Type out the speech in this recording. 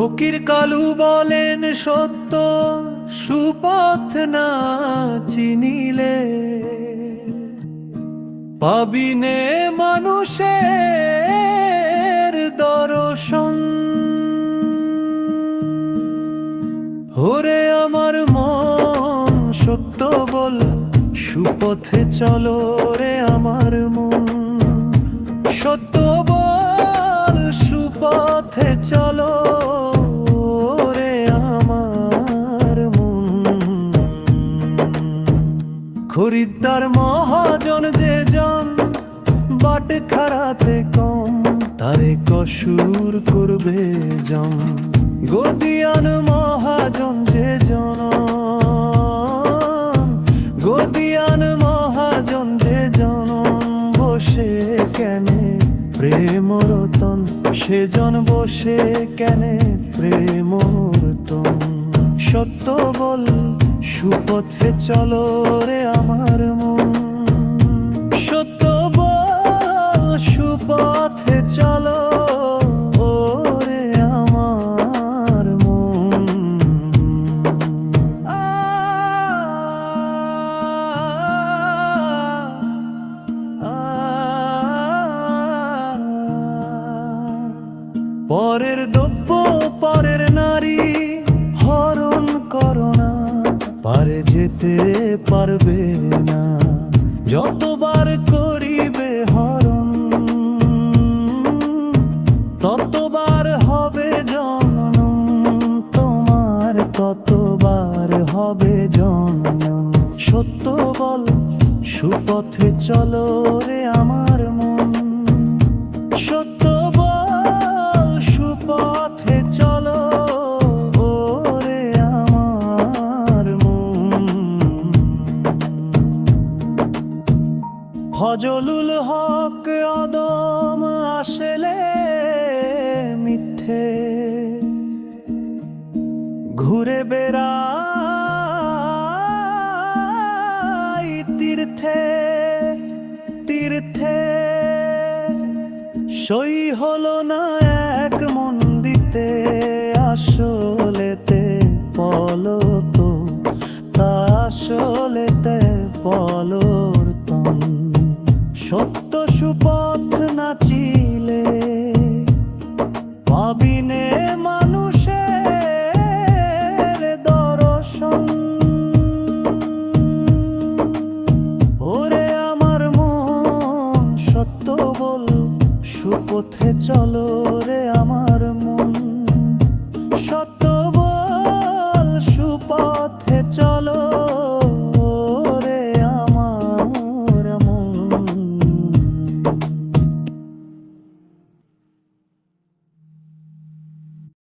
ফকির কালু বলেন সত্য, সুপথ না চিনিলে। পাবিনে মানুষের দর্শন। ওরে আমার মন, সত্য বল, সুপথে চলো রে আমার মন। সত্য বল, সুপথে চলো খরিদ্দার মহাজন যে জন, বাট খারাতে কম, তারে কসুর করবে জম। গদিয়ান মহাজন যে জন, গদিয়ান মহাজন যে জন, বসে কেনে প্রেম রতন সেজন বসে কেনে প্রেম রতন সত্য বল সুপথে চলো রে আমার মন। সত্য সুপথে চলো রে আমার মন। আ, যেতে পারবে না। যতবার করিবে হরণ, ততবার হবে জনন, তোমার ততবার হবে জনন। সত্য বল, সুপথে চলো রে ফজলুল হক অদম আসলে মিথ্যে। ঘুরে বেড়াই তীর্থে তীর্থে। সই হলো না এক মন দিতে আসলেতে পলতো, তা আসলেতে পলতন সত্য সুপথ নাচিলে পাবিনে মানুষের দর্শন। ওরে আমার মন সত্য বল সুপথে চলো রে